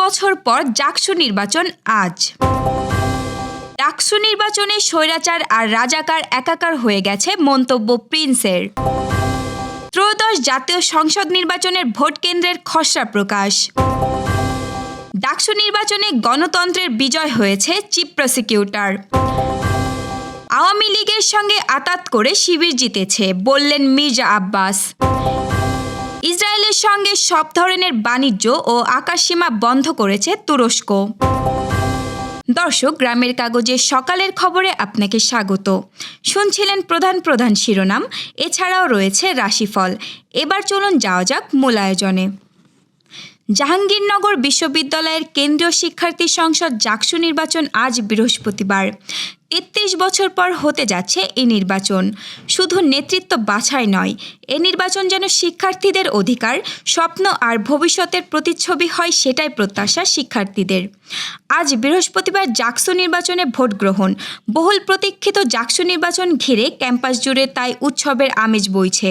বছর পর জাকসু নির্বাচন আজ। ডাকসু নির্বাচনে স্বৈরাচার আর রাজাকার একাকার হয়ে গেছে মন্তব্য প্রিন্সের। ত্রয়োদশ জাতীয় সংসদ নির্বাচনের ভোট কেন্দ্রের খসড়া প্রকাশ। ডাকসু নির্বাচনে গণতন্ত্রের বিজয় হয়েছে চিফ প্রসিকিউটর। আওয়ামী লীগের সঙ্গে আতাত করে শিবির জিতেছে, বললেন মির্জা আব্বাস। ইসরায়েলের সঙ্গে সব ধরনের বাণিজ্য ও আকাশসীমা বন্ধ করেছে তুরস্ক। দর্শক, গ্রামের কাগজে সকালের খবরে আপনাকে স্বাগত। শুনছিলেন প্রধান প্রধান শিরোনাম, এছাড়াও রয়েছে রাশিফল। এবার চলুন যাওয়া যাক মূল আয়োজনে জাহাঙ্গীরনগর বিশ্ববিদ্যালয়ের কেন্দ্রীয় শিক্ষার্থী সংসদ জাকসু নির্বাচন আজ বৃহস্পতিবার। তেত্রিশ বছর পর হতে যাচ্ছে এই নির্বাচন। শুধু নেতৃত্ব বাছাই নয়, এ নির্বাচন যেন শিক্ষার্থীদের অধিকার, স্বপ্ন আর ভবিষ্যতের প্রতিচ্ছবি হয় সেটাই প্রত্যাশা শিক্ষার্থীদের। আজ বৃহস্পতিবার জাকসু নির্বাচনে ভোট গ্রহণ। বহুল প্রতীক্ষিত জাকসু নির্বাচন ঘিরে ক্যাম্পাস জুড়ে তাই উৎসবের আমেজ বইছে।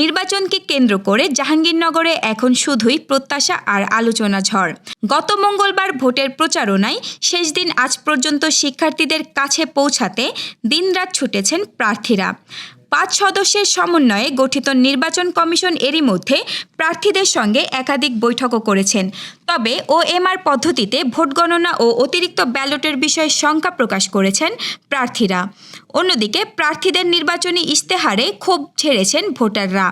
নির্বাচনকে কেন্দ্র করে জাহাঙ্গীরনগরে এখন শুধুই প্রত্যাশা আর আলোচনা ঝড়। গত মঙ্গলবার ভোটের প্রচারণায় শেষ দিন আজ পর্যন্ত শিক্ষার্থীদের কাছে পৌঁছাতে দিনরাত ছুটেছেন প্রার্থীরা। পাঁচ সদস্যের সমন্বয়ে গঠিত নির্বাচন কমিশন এরই মধ্যে প্রার্থীদের সঙ্গে একাধিক বৈঠকও করেছেন। তবে ওএমআর পদ্ধতিতে ভোট গণনা ও অতিরিক্ত ব্যালটের বিষয়ে শঙ্কা প্রকাশ করেছেন প্রার্থীরা। অন্যদিকে প্রার্থীদের নির্বাচনী ইশতেহারে ক্ষোভ ছেড়েছেন ভোটাররা।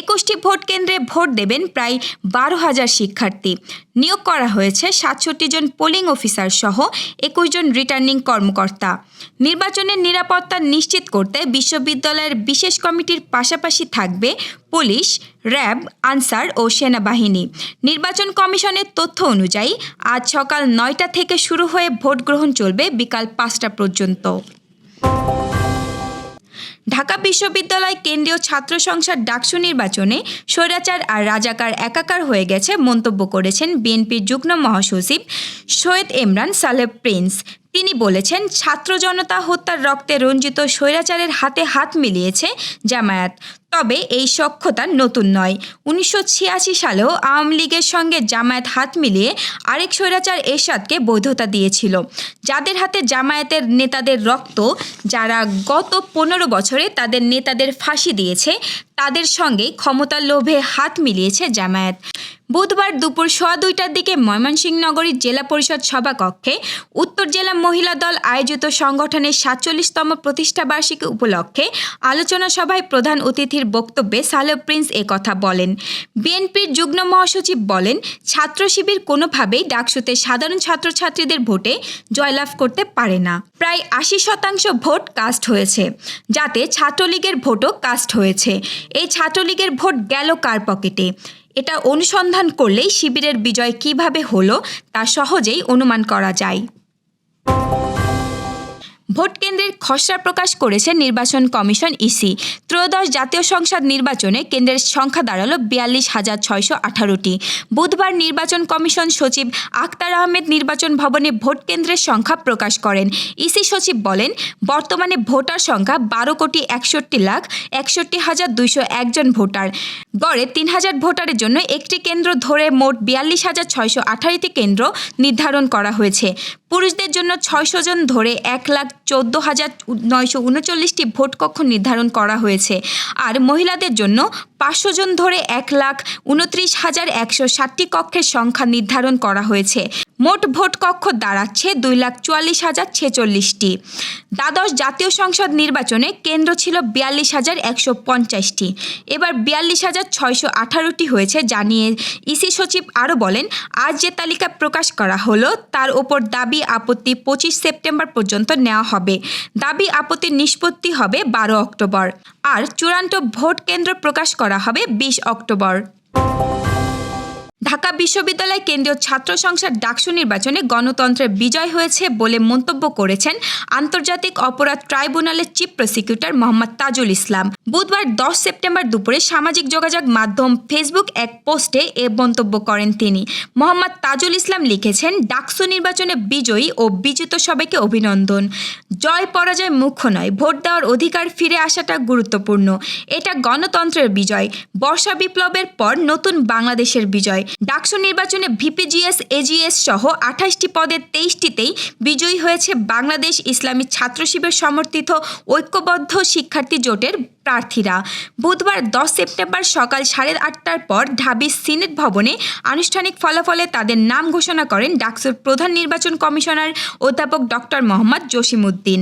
একুশটি ভোট কেন্দ্রে ভোট দেবেন প্রায় বারো হাজার শিক্ষার্থী। নিয়োগ করা হয়েছে সাতষট্টি জন পোলিং অফিসার সহ একুশ জন রিটার্নিং কর্মকর্তা। নির্বাচনের নিরাপত্তা নিশ্চিত করতে বিশ্ববিদ্যালয়ের বিশেষ কমিটির পাশাপাশি থাকবে পুলিশ র্যাব, আনসার ও সেনাবাহিনী। নির্বাচন কমিশনের তথ্য অনুযায়ী, আজ সকাল নয়টা থেকে শুরু হয়ে ভোট গ্রহণ চলবে বিকাল পাঁচটা পর্যন্ত। ঢাকা বিশ্ববিদ্যালয় কেন্দ্রীয় ছাত্র সংসদ ডাকসু নির্বাচনে স্বৈরাচার আর রাজাকার একাকার হয়ে গেছে মন্তব্য করেছেন বিএনপির যুগ্ম মহাসচিব সৈয়দ ইমরান সালেহ প্রিন্স। তিনি বলেছেন, ছাত্র জনতা হত্যার রক্তে রঞ্জিত স্বৈরাচারের হাতে হাত মিলিয়েছে জামায়াত। তবে এই সক্ষতা নতুন নয়। উনিশশো ছিয়াশি সালেও আওয়ামী লীগের সঙ্গে জামায়াত হাত মিলিয়ে আরেক স্বৈরাচার এরশাদকে বৈধতা দিয়েছিল। যাদের হাতে জামায়াতের নেতাদের রক্ত, যারা গত পনেরো বছরে তাদের নেতাদের ফাঁসি দিয়েছে, তাদের সঙ্গে ক্ষমতার লোভে হাত মিলিয়েছে জামায়াত। বুধবার দুপুর সোয়া দুইটার দিকে ময়মনসিংহ নগরীর জেলা পরিষদ সভাকক্ষে উত্তর জেলা মহিলা দল আয়োজিত সংগঠনের সাতচল্লিশতম প্রতিষ্ঠাবার্ষিকী উপলক্ষে আলোচনা সভায় প্রধান অতিথির বক্তব্যে সালেহ প্রিন্স কথা বলেন। বিএনপির যুগ্ম মহাসচিব বলেন, ছাত্র শিবির কোনোভাবেই ডাকসুতে সাধারণ ছাত্রছাত্রীদের ভোটে জয়লাভ করতে পারে না। প্রায় আশি শতাংশ ভোট কাস্ট হয়েছে, যাতে ছাত্রলীগের ভোটও কাস্ট হয়েছে। এই ছাত্রলীগের ভোট গেল কার পকেটে? এটা অনুসন্ধান করলেই শিবিরের বিজয় কীভাবে হলো তা সহজেই অনুমান করা যায়। ভোট কেন্দ্রের খসড়া প্রকাশ করেছে নির্বাচন কমিশন ইসি। ত্রয়োদশ জাতীয় সংসদ নির্বাচনে কেন্দ্রের সংখ্যা দাঁড়াল বিয়াল্লিশ হাজার ছয়শো আঠারোটি। বুধবার নির্বাচন কমিশন সচিব আখতার আহমেদ নির্বাচন ভবনে ভোট কেন্দ্রের সংখ্যা প্রকাশ করেন। ইসি সচিব বলেন, বর্তমানে ভোটার সংখ্যা বারো কোটি একষট্টি লাখ একষট্টি হাজার দুইশো একজন ভোটার। গড়ে তিন হাজার ভোটারের জন্য একটি কেন্দ্র ধরে মোট বিয়াল্লিশ হাজার ছয়শো আঠারোটি কেন্দ্র নির্ধারণ করা হয়েছে। পুরুষদের জন্য ছয়শো জন ধরে এক লাখ চোদ্দ হাজার নয়শো উনচল্লিশটি ভোট কক্ষ নির্ধারণ করা হয়েছে। আর মহিলাদের জন্য পাঁচশো জন ধরে এক লাখ উনত্রিশ হাজার একশো ষাটটি কক্ষের সংখ্যা নির্ধারণ করা হয়েছে। মোট ভোট কক্ষ দাঁড়াচ্ছে দুই লাখ চুয়াল্লিশ হাজার ছেচল্লিশটি। দ্বাদশ জাতীয় সংসদ নির্বাচনে কেন্দ্র ছিল বিয়াল্লিশ হাজার একশো পঞ্চাশটি। এবার বিয়াল্লিশ হাজার ছয়শো আঠারোটি হয়েছে জানিয়ে ইসি সচিব আরও বলেন, আজ যে তালিকা প্রকাশ করা হলো তার ওপর দাবি আপত্তি পঁচিশ সেপ্টেম্বর পর্যন্ত নেওয়া হবে। দাবি আপত্তির নিষ্পত্তি হবে বারো অক্টোবর। আর চূড়ান্ত ভোট কেন্দ্র প্রকাশ করা হবে বিশ অক্টোবর। ঢাকা বিশ্ববিদ্যালয় কেন্দ্রীয় ছাত্র সংসদ ডাকসু নির্বাচনে গণতন্ত্রের বিজয় হয়েছে বলে মন্তব্য করেছেন আন্তর্জাতিক অপরাধ ট্রাইব্যুনালের চিফ প্রসিকিউটর মোহাম্মদ তাজুল ইসলাম। বুধবার দশ সেপ্টেম্বর দুপুরে সামাজিক যোগাযোগ মাধ্যম ফেসবুক এক পোস্টে এ মন্তব্য করেন তিনি। মোহাম্মদ তাজুল ইসলাম লিখেছেন, ডাকসু নির্বাচনে বিজয়ী ও বিজিত সবাইকে অভিনন্দন। জয় পরাজয় মুখ্য নয়, ভোট দেওয়ার অধিকার ফিরে আসাটা গুরুত্বপূর্ণ। এটা গণতন্ত্রের বিজয়, বর্ষা বিপ্লবের পর নতুন বাংলাদেশের বিজয়। ডাকসু নির্বাচনে ভিপিজিএস, এজিএস সহ আঠাশটি পদের তেইশটিতেই বিজয়ী হয়েছে বাংলাদেশ ইসলামী ছাত্র শিবির সমর্থিত ঐক্যবদ্ধ শিক্ষার্থী জোটের প্রার্থীরা। বুধবার দশ সেপ্টেম্বর সকাল সাড়ে আটটার পর ঢাবি সিনেট ভবনে আনুষ্ঠানিক ফলাফলে তাদের নাম ঘোষণা করেন ডাকসুর প্রধান নির্বাচন কমিশনার অধ্যাপক ডক্টর মোহাম্মদ জসিমউদ্দিন।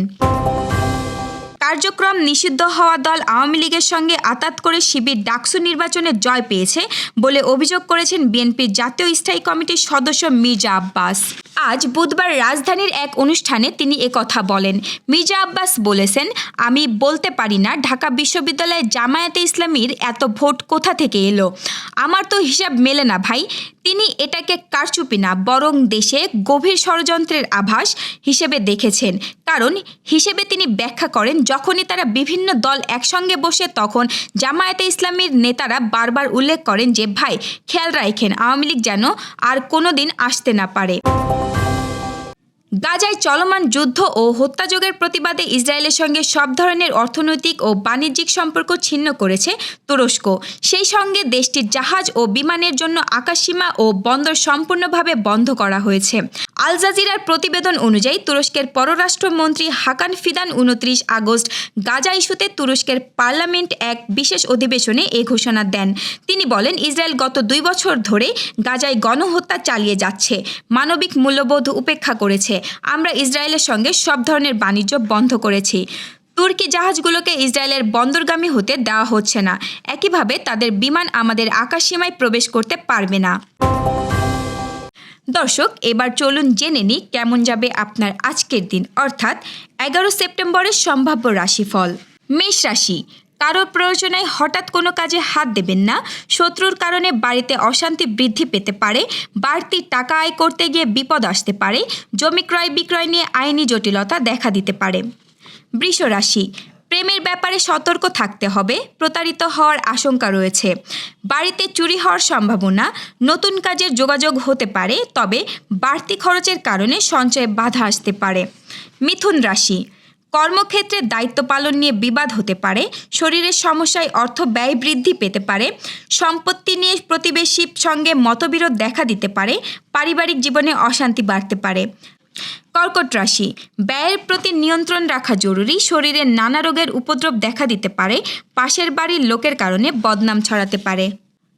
কার্যক্রম নিষিদ্ধ হওয়া দল আওয়ামী লীগের সঙ্গে আতাত করে শিবির ডাকসু নির্বাচনে জয় পেয়েছে বলে অভিযোগ করেছেন বিএনপির জাতীয় স্থায়ী কমিটির সদস্য মির্জা আব্বাস। আজ বুধবার রাজধানীর এক অনুষ্ঠানে তিনি কথা বলেন। মির্জা আব্বাস বলেছেন, আমি বলতে পারি না ঢাকা বিশ্ববিদ্যালয়ে জামায়াতে ইসলামীর এত ভোট কোথা থেকে এলো। আমার তো হিসাব মেলে না ভাই। তিনি এটাকে কারচুপি না, বরং দেশে গভীর ষড়যন্ত্রের আভাস হিসেবে দেখেছেন। কারণ হিসেবে তিনি ব্যাখ্যা করেন, যখনই তারা বিভিন্ন দল একসঙ্গে বসে তখন জামায়াতে ইসলামীর নেতারা বারবার উল্লেখ করেন যে, ভাই, খেয়াল রাখেন, আওয়ামী লীগ যেন আর কোনো দিন আসতে না পারে। গাজায় চলমান যুদ্ধ ও হত্যাযোগের প্রতিবাদে ইসরায়েলের সঙ্গে সব ধরনের অর্থনৈতিক ও বাণিজ্যিক সম্পর্ক ছিন্ন করেছে তুরস্ক। সেই সঙ্গে দেশটির জাহাজ ও বিমানের জন্য আকাশসীমা ও বন্দর সম্পূর্ণভাবে বন্ধ করা হয়েছে। আল জাজিরার প্রতিবেদন অনুযায়ী তুরস্কের পররাষ্ট্রমন্ত্রী হাকান ফিদান উনত্রিশ আগস্ট গাজা ইস্যুতে তুরস্কের পার্লামেন্ট এক বিশেষ অধিবেশনে এ ঘোষণা দেন। তিনি বলেন, ইসরায়েল গত দুই বছর ধরে গাজায় গণহত্যা চালিয়ে যাচ্ছে, মানবিক মূল্যবোধ উপেক্ষা করেছে। আমরা ইসরায়েলের সঙ্গে সব ধরনের বাণিজ্য বন্ধ করেছি। তুর্কি জাহাজগুলোকে ইসরায়েলের বন্দরগামী হতে দেওয়া হচ্ছে না। একইভাবে তাদের বিমান আমাদের আকাশসীমায় প্রবেশ করতে পারবে না। দর্শক, এবার চলুন জেনে নিই কেমন যাবে আপনার আজকের দিন। অর্থাৎ এগারো সেপ্টেম্বরের সম্ভাব্য রাশিফল। মেষ রাশি কারোর প্রয়োজনে হঠাৎ কোনো কাজে হাত দেবেন না। শত্রুর কারণে বাড়িতে অশান্তি বৃদ্ধি পেতে পারে, বাড়তি টাকা আয় করতে গিয়ে বিপদ আসতে পারে, জমি ক্রয় বিক্রয় নিয়ে আইনি জটিলতা দেখা দিতে পারে। বৃষ রাশি, প্রেমের ব্যাপারে সতর্ক থাকতে হবে, প্রতারিত হওয়ার আশঙ্কা রয়েছে। বাড়িতে চুরি হওয়ার সম্ভাবনা, নতুন কাজের যোগাযোগ হতে পারে, তবে বাড়তি খরচের কারণে সঞ্চয়ে বাধা আসতে পারে। মিথুন রাশি কর্মক্ষেত্রে দায়িত্ব পালন নিয়ে বিবাদ হতে পারে, শরীরের সমস্যায় অর্থ ব্যয় বৃদ্ধি পেতে পারে, সম্পত্তি নিয়ে প্রতিবেশীর সঙ্গে মতবিরোধ দেখা দিতে পারে, পারিবারিক জীবনে অশান্তি বাড়তে পারে। কর্কট রাশি, ব্যয়ের প্রতি নিয়ন্ত্রণ রাখা জরুরি শরীরে নানা রোগের উপদ্রব দেখা দিতে পারে, পাশের বাড়ির লোকের কারণে বদনাম ছড়াতে পারে।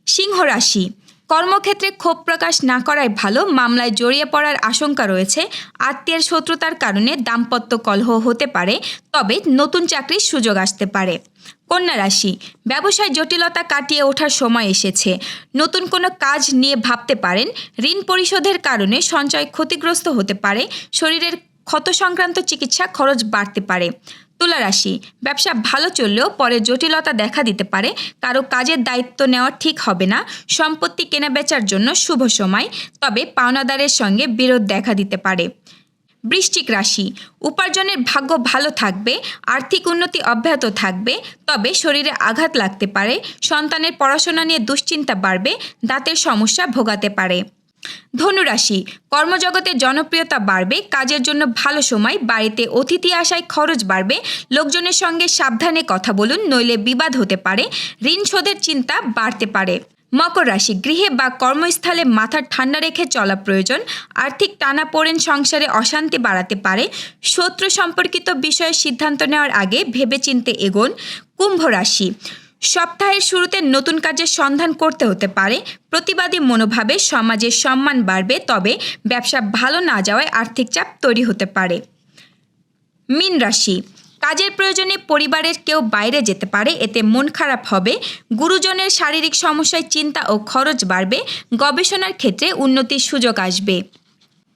সিংহ রাশি কর্মক্ষেত্রে ক্ষোভ প্রকাশ না করাই ভালো, মামলায় জড়িয়ে পড়ার আশঙ্কা রয়েছে। আত্মীয়ের শত্রুতার কারণে দাম্পত্য কলহ হতে পারে, তবে নতুন চাকরির সুযোগ আসতে পারে। কন্যা রাশি, ব্যবসায় জটিলতা কাটিয়ে ওঠার সময় এসেছে। নতুন কোনো কাজ নিয়ে ভাবতে পারেন, ঋণ পরিশোধের কারণে সঞ্চয় ক্ষতিগ্রস্ত হতে পারে, শরীরের ক্ষত সংক্রান্ত চিকিৎসা খরচ বাড়তে পারে। তুলা রাশি। ব্যবসা ভালো চললেও পরে জটিলতা দেখা দিতে পারে, কারও কাজের দায়িত্ব নেওয়া ঠিক হবে না, সম্পত্তি কেনাবেচার জন্য শুভ সময়, তবে পাওনাদারের সঙ্গে বিরোধ দেখা দিতে পারে। বৃশ্চিক রাশি, উপার্জনের ভাগ্য ভালো থাকবে, আর্থিক উন্নতি অব্যাহত থাকবে, তবে শরীরে আঘাত লাগতে পারে, সন্তানের পড়াশোনা নিয়ে দুশ্চিন্তা বাড়বে, দাঁতের সমস্যা ভোগাতে পারে। ধনুরাশি, কর্মজগতে জনপ্রিয়তা বাড়বে, কাজের জন্য ভালো সময়, বাড়িতে অতিথি আসায় খরচ বাড়বে, লোকজনের সঙ্গে সাবধানে কথা বলুন, নইলে বিবাদ হতে পারে, ঋণ শোধের চিন্তা বাড়তে পারে। মকর রাশি, গৃহে বা কর্মস্থলে মাথা ঠান্ডা রেখে চলা প্রয়োজন, আর্থিক টানাপোড়েন সংসারে অশান্তি বাড়াতে পারে, শত্রু সম্পর্কিত বিষয়ে সিদ্ধান্ত নেওয়ার আগে ভেবেচিন্তে এগোন। কুম্ভ রাশি সপ্তাহের শুরুতে নতুন কাজের সন্ধান করতে হতে পারে। প্রতিবাদী মনোভাবে সমাজের সম্মান বাড়বে, তবে ব্যবসা ভালো না যাওয়ায় আর্থিক চাপ তৈরি হতে পারে। মীন রাশি। কাজের প্রয়োজনে পরিবারের কেউ বাইরে যেতে পারে, এতে মন খারাপ হবে। গুরুজনের শারীরিক সমস্যায় চিন্তা ও খরচ বাড়বে। গবেষণার ক্ষেত্রে উন্নতির সুযোগ আসবে।